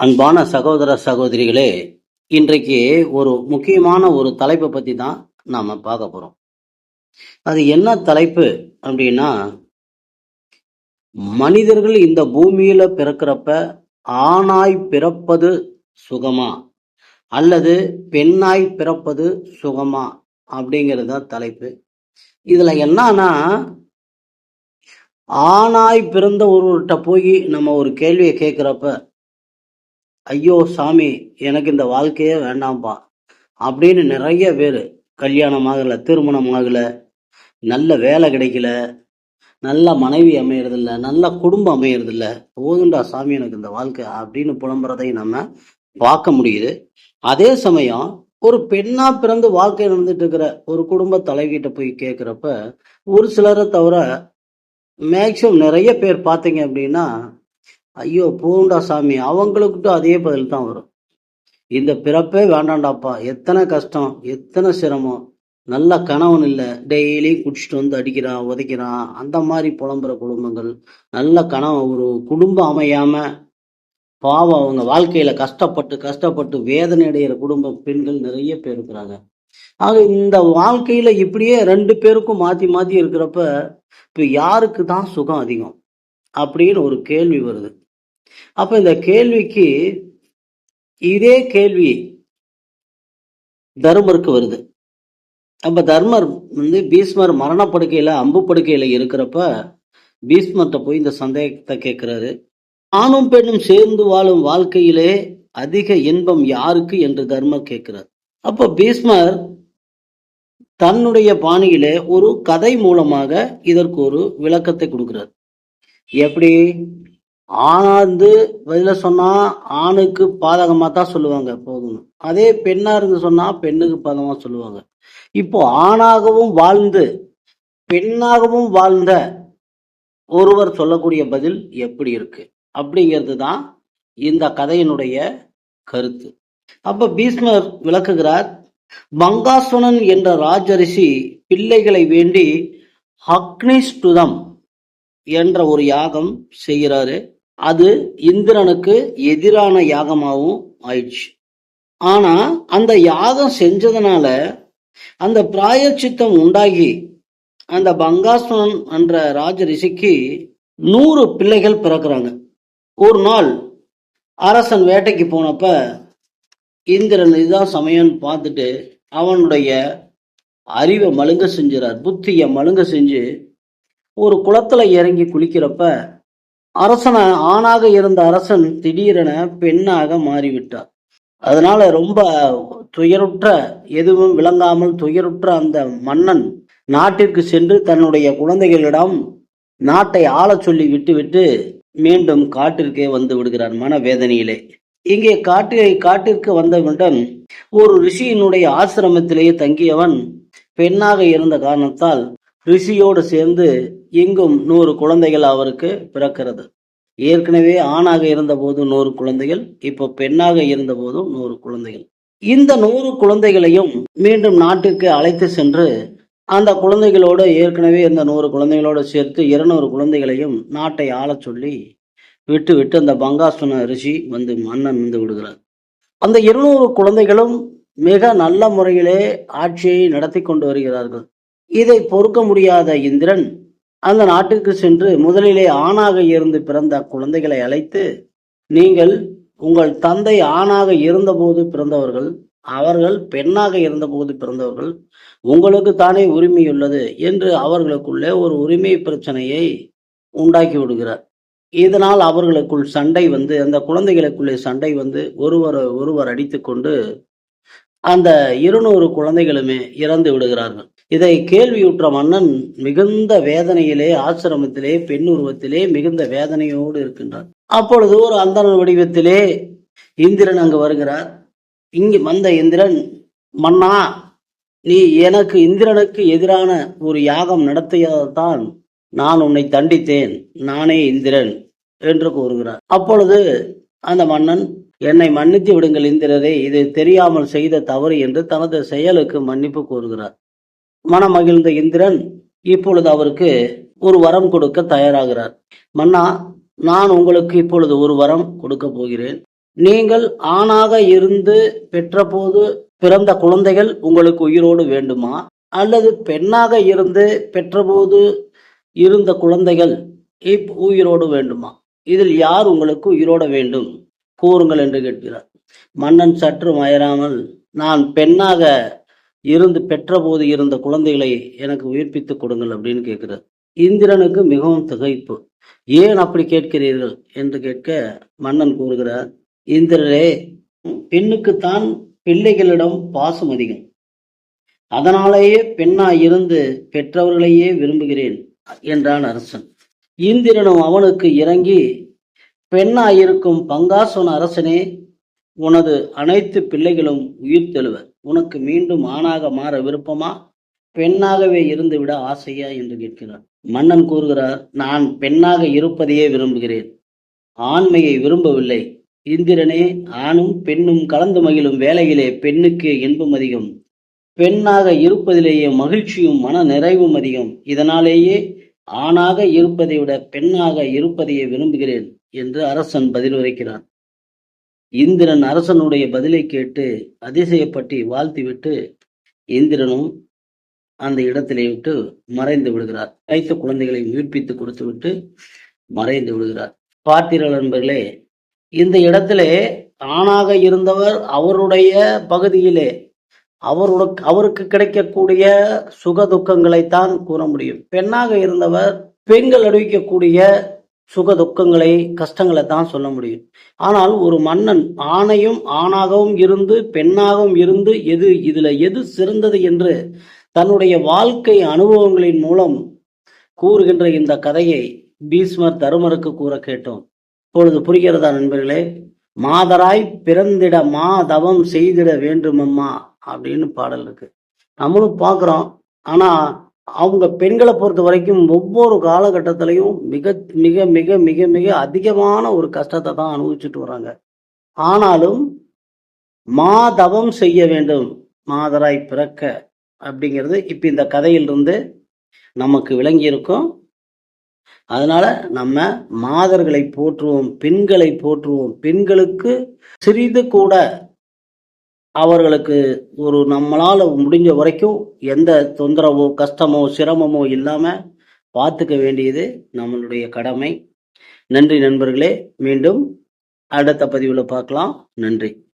அன்பான சகோதர சகோதரிகளே இன்றைக்கு ஒரு முக்கியமான ஒரு தலைப்பை பற்றி தான் நாம் பார்க்க போகிறோம் அது என்ன தலைப்பு அப்படின்னா மனிதர்கள் இந்த பூமியில பிறக்கிறப்ப ஆணாய் பிறப்பது சுகமா? அல்லது பெண்ணாய் பிறப்பது சுகமா? அப்படிங்கிறது தான் தலைப்பு. இதுல என்னன்னா ஆணாய் பிறந்த ஒருவர்கிட்ட போய் நம்ம ஒரு கேள்வியை கேட்குறப்ப ஐயோ சாமி எனக்கு இந்த வாழ்க்கையே வேண்டாம்ப்பா அப்படின்னு நிறைய பேர் கல்யாணம் ஆகல திருமணம் ஆகல நல்ல வேலை கிடைக்கல நல்ல மனைவி அமையறதில்ல நல்ல குடும்பம் அமையறதில்ல. போதுண்டா சாமி எனக்கு இந்த வாழ்க்கை அப்படின்னு புலம்புறதை நம்ம பார்க்க முடியுது. அதே சமயம் ஒரு பெண்ணா பிறந்து வாழ்க்கை நடந்துட்டு இருக்கிற ஒரு குடும்ப தலைகிட்ட போய் கேட்குறப்ப ஒரு சிலரை தவிர மேக்சிமம் நிறைய பேர் பார்த்தீங்க அப்படின்னா ஐயோ போண்டா சாமி. அவங்களுக்கிட்டும் அதே பதில் தான் வரும். இந்த பிறப்பே வேண்டாண்டாப்பா. எத்தனை கஷ்டம் எத்தனை சிரமம். நல்ல கணவன் இல்லை. டெய்லி குடிச்சிட்டு வந்து அடிக்கிறான் உதைக்கிறான். அந்த மாதிரி புலம்புற குடும்பங்கள். நல்ல கணவன் ஒரு குடும்பம் அமையாம பாவம் அவங்க வாழ்க்கையில கஷ்டப்பட்டு கஷ்டப்பட்டு வேதனை அடைகிற குடும்ப பெண்கள் நிறைய பேர் இருக்கிறாங்க. ஆக இந்த வாழ்க்கையில இப்படியே ரெண்டு பேருக்கும் மாத்தி மாத்தி இருக்கிறப்ப இப்ப யாருக்கு தான் சுகம் அதிகம்? அப்படின்னு ஒரு கேள்வி வருது. அப்ப இந்த கேள்விக்கு இதே கேள்வி தர்மருக்கு வருது. அப்ப தர்மர் வந்து பீஷ்மர் மரணப்படுக்கையில அம்பு படுக்கையில இருக்கிறப்ப பீஷ்மர்கிட்ட போய் இந்த சந்தேகத்தை கேட்கிறாரு. ஆணும் பெண்ணும் சேர்ந்து வாழும் வாழ்க்கையிலே அதிக இன்பம் யாருக்கு என்று தர்மர் கேட்கிறார். அப்ப பீஷ்மர் தன்னுடைய பாணியிலே ஒரு கதை மூலமாக இதற்கு ஒரு விளக்கத்தை கொடுக்கிறார். எப்படி? ஆணாந்து பதில சொன்னா ஆணுக்கு பாதகமா தான் சொல்லுவாங்க போதும் அதே பெண்ணா இருந்து சொன்னா பெண்ணுக்கு பாதகமா சொல்லுவாங்க. இப்போ ஆணாகவும் வாழ்ந்து பெண்ணாகவும் வாழ்ந்த ஒருவர் சொல்லக்கூடிய பதில் எப்படி இருக்கு? அப்படிங்கிறது தான் இந்த கதையினுடைய கருத்து. அப்ப பீஷ்மர் விளக்குகிறார் மங்காசுனன் என்ற ராஜரிஷி பிள்ளைகளை வேண்டி அக்னிஸ்டுதம் என்ற ஒரு யாகம் செய்கிறாரு. அது இந்திரனுக்கு எதிரான யாகமாகவும் ஆயிடுச்சு. ஆனா அந்த யாகம் செஞ்சதுனால அந்த பிராயச்சித்தம் உண்டாகி அந்த பங்காசுரன் என்ற ராஜ ரிஷிக்கு நூறு பிள்ளைகள் பிறக்கிறாங்க. ஒரு நாள் அரசன் வேட்டைக்கு போனப்ப இந்திரன் இதுதான் சமயம்னு பார்த்துட்டு அவனுடைய அறிவை மழுங்க செஞ்சுறார் புத்தியை மழுங்க செஞ்சு ஒரு குளத்துல இறங்கி குளிக்கிறப்ப அரசன ஆணாக இருந்த அரசன் திடீரென பெண்ணாக மாறிவிட்டார். அதனால ரொம்ப துயருற்ற எதுவும் விளங்காமல் துயருற்ற அந்த மன்னன் நாட்டிற்கு சென்று தன்னுடைய குழந்தைகளிடம் நாட்டை ஆளச் சொல்லி விட்டுவிட்டு மீண்டும் காட்டிற்கே வந்து விடுகிறார் மன வேதனையிலே இங்கே காட்டு காட்டிற்கு வந்தவுடன் ஒரு ரிஷியினுடைய ஆசிரமத்திலேயே தங்கியவன் பெண்ணாக இருந்த காரணத்தால் ரிஷியோடு சேர்ந்து இங்கும் நூறு குழந்தைகள் அவருக்கு பிறக்கிறது. ஏற்கனவே ஆணாக இருந்தபோது நூறு குழந்தைகள் இப்போ பெண்ணாக இருந்தபோதும் நூறு குழந்தைகள். இந்த நூறு குழந்தைகளையும் மீண்டும் நாட்டிற்கு அழைத்து சென்று அந்த குழந்தைகளோடு ஏற்கனவே இந்த நூறு குழந்தைகளோடு சேர்த்து இருநூறு குழந்தைகளையும் நாட்டை ஆளச் சொல்லி விட்டு விட்டு அந்த பங்காசுன ரிஷி வந்து மன்னன் வந்து விடுகிறார். அந்த இருநூறு குழந்தைகளும் மிக நல்ல முறையிலே ஆட்சியை நடத்தி கொண்டு வருகிறார்கள். இதை பொறுக்க முடியாத இந்திரன் அந்த நாட்டிற்கு சென்று முதலிலே ஆணாக இருந்து பிறந்த குழந்தைகளை அழைத்து நீங்கள் உங்கள் தந்தை ஆணாக இருந்தபோது பிறந்தவர்கள் அவர்கள் பெண்ணாக இருந்தபோது பிறந்தவர்கள் உங்களுக்கு தானே உரிமையுள்ளது என்று அவர்களுக்குள்ளே ஒரு உரிமை பிரச்சனையை உண்டாக்கி விடுகிறார். இதனால் அவர்களுக்குள் சண்டை வந்து அந்த குழந்தைகளுக்குள்ளே சண்டை வந்து ஒருவர் ஒருவர் அடித்துக்கொண்டு அந்த இருநூறு குழந்தைகளுமே இறந்து விடுகிறார்கள். இதை கேள்வியுற்ற மன்னன் மிகுந்த வேதனையிலே ஆசிரமத்திலே பெண் உருவத்திலே மிகுந்த வேதனையோடு இருக்கின்றார் அப்பொழுது ஒரு அந்தன வடிவத்திலே இந்திரன் அங்கு வருகிறார். இங்கு வந்த இந்திரன் மன்னா நீ எனக்கு இந்திரனுக்கு எதிரான ஒரு யாகம் நடத்தியதான் நான் உன்னை தண்டித்தேன். நானே இந்திரன் என்று கூறுகிறார். அப்பொழுது அந்த மன்னன் என்னை மன்னித்து விடுங்கள் இந்திரரே இது தெரியாமல் செய்த தவறு என்று தனது செயலுக்கு மன்னிப்பு கூறுகிறார். மனமகிழ்ந்த இந்திரன் இப்பொழுது அவருக்கு ஒரு வரம் கொடுக்க தயாராகிறார். மன்னா நான் உங்களுக்கு இப்பொழுது ஒரு வரம் கொடுக்க போகிறேன். நீங்கள் ஆணாக இருந்து பெற்றபோது பிறந்த குழந்தைகள் உங்களுக்கு உயிரோடு வேண்டுமா? அல்லது பெண்ணாக இருந்து பெற்றபோது இருந்த குழந்தைகள் இப் உயிரோடு வேண்டுமா? இதில் யார் உங்களுக்கு உயிரோட வேண்டும்? கூறுங்கள் என்று கேட்கிறார். மன்னன் சற்று மயராமல் நான் பெண்ணாக இருந்து பெற்றபோது இருந்த குழந்தைகளை எனக்கு உயிர்ப்பித்து கொடுங்கள் அப்படின்னு கேட்கிறார். இந்திரனுக்கு மிகவும் திகைப்பு. ஏன் அப்படி கேட்கிறீர்கள்? என்று கேட்க மன்னன் கூறுகிறார் இந்திரரே பெண்ணுக்குத்தான் பிள்ளைகளிடம் பாசம் அதிகம். அதனாலேயே பெண்ணாய் இருந்து பெற்றவர்களையே விரும்புகிறேன் என்றான் அரசன். இந்திரனும் அவனுக்கு இறங்கி பெண்ணாயிருக்கும் பங்காசன அரசனே உனது அனைத்து பிள்ளைகளும் உயிர் தெழுவர். உனக்கு மீண்டும் ஆணாக மாற விருப்பமா? பெண்ணாகவே இருந்துவிட ஆசையா? என்று கேட்கிறார். மன்னன் கூறுகிறார் நான் பெண்ணாக இருப்பதையே விரும்புகிறேன். ஆண்மையை விரும்பவில்லை. இந்திரனே ஆணும் பெண்ணும் கலந்து மகிழும் வேலையிலே பெண்ணுக்கு இன்பம் அதிகம். பெண்ணாக இருப்பதிலேயே மகிழ்ச்சியும் மன நிறைவும் அதிகம். இதனாலேயே ஆணாக இருப்பதை விட பெண்ணாக இருப்பதையே விரும்புகிறேன் என்று அரசன் பதில் உரைக்கிறான் இந்திரன் அரசனுடைய பதிலை கேட்டு அதிசயப்பட்டு வாழ்த்திவிட்டு இந்திரனும் அந்த இடத்திலே விட்டு மறைந்து விடுகிறார். கைத்த குழந்தைகளை மீட்பித்து கொடுத்து விட்டு மறைந்து விடுகிறார். பார்த்தீர்கள் நண்பர்களே இந்த இடத்திலே ஆணாக இருந்தவர் அவருடைய பகுதியிலே அவருட அவருக்கு கிடைக்கக்கூடிய சுக துக்கங்களைத்தான் கூற முடியும். பெண்ணாக இருந்தவர் பெண்கள் அனுபவிக்கக்கூடிய சுக துக்கங்களை கஷ்டங்களை தான் சொல்ல முடியும். ஆனால் ஒரு மன்னன் ஆணையும் ஆணாகவும் இருந்து பெண்ணாகவும் இருந்து எது இதுல எது சிறந்தது என்று தன்னுடைய வாழ்க்கை அனுபவங்களின் மூலம் கூறுகின்ற இந்த கதையை பீஸ்மர் தருமருக்கு கூற கேட்டோம். இப்பொழுது புரிகிறதா நண்பர்களே? மாதராய் பிறந்திட மாதவம் செய்திட வேண்டுமம்மா அப்படின்னு பாடல் இருக்கு. நம்மளும் பார்க்குறோம். ஆனால் அவங்க பெண்களை பொறுத்த வரைக்கும் ஒவ்வொரு காலகட்டத்திலையும் மிக மிக மிக மிக மிக அதிகமான ஒரு கஷ்டத்தை தான் அனுபவிச்சுட்டு வராங்க ஆனாலும் மாதவம் செய்ய வேண்டும். மாதராய் பிறக்க அப்படிங்கிறது இப்ப இந்த கதையிலிருந்து நமக்கு விளங்கி இருக்கும் அதனால நம்ம மாதர்களை போற்றுவோம் பெண்களை போற்றுவோம். பெண்களுக்கு சிறிது கூட அவர்களுக்கு ஒரு நம்மளால் முடிஞ்ச வரைக்கும் எந்த தொந்தரவோ கஷ்டமோ சிரமமோ இல்லாமல் பார்த்துக்க வேண்டியது நம்மளுடைய கடமை. நன்றி நண்பர்களே. மீண்டும் அடுத்த பதிவில் பார்க்கலாம். நன்றி.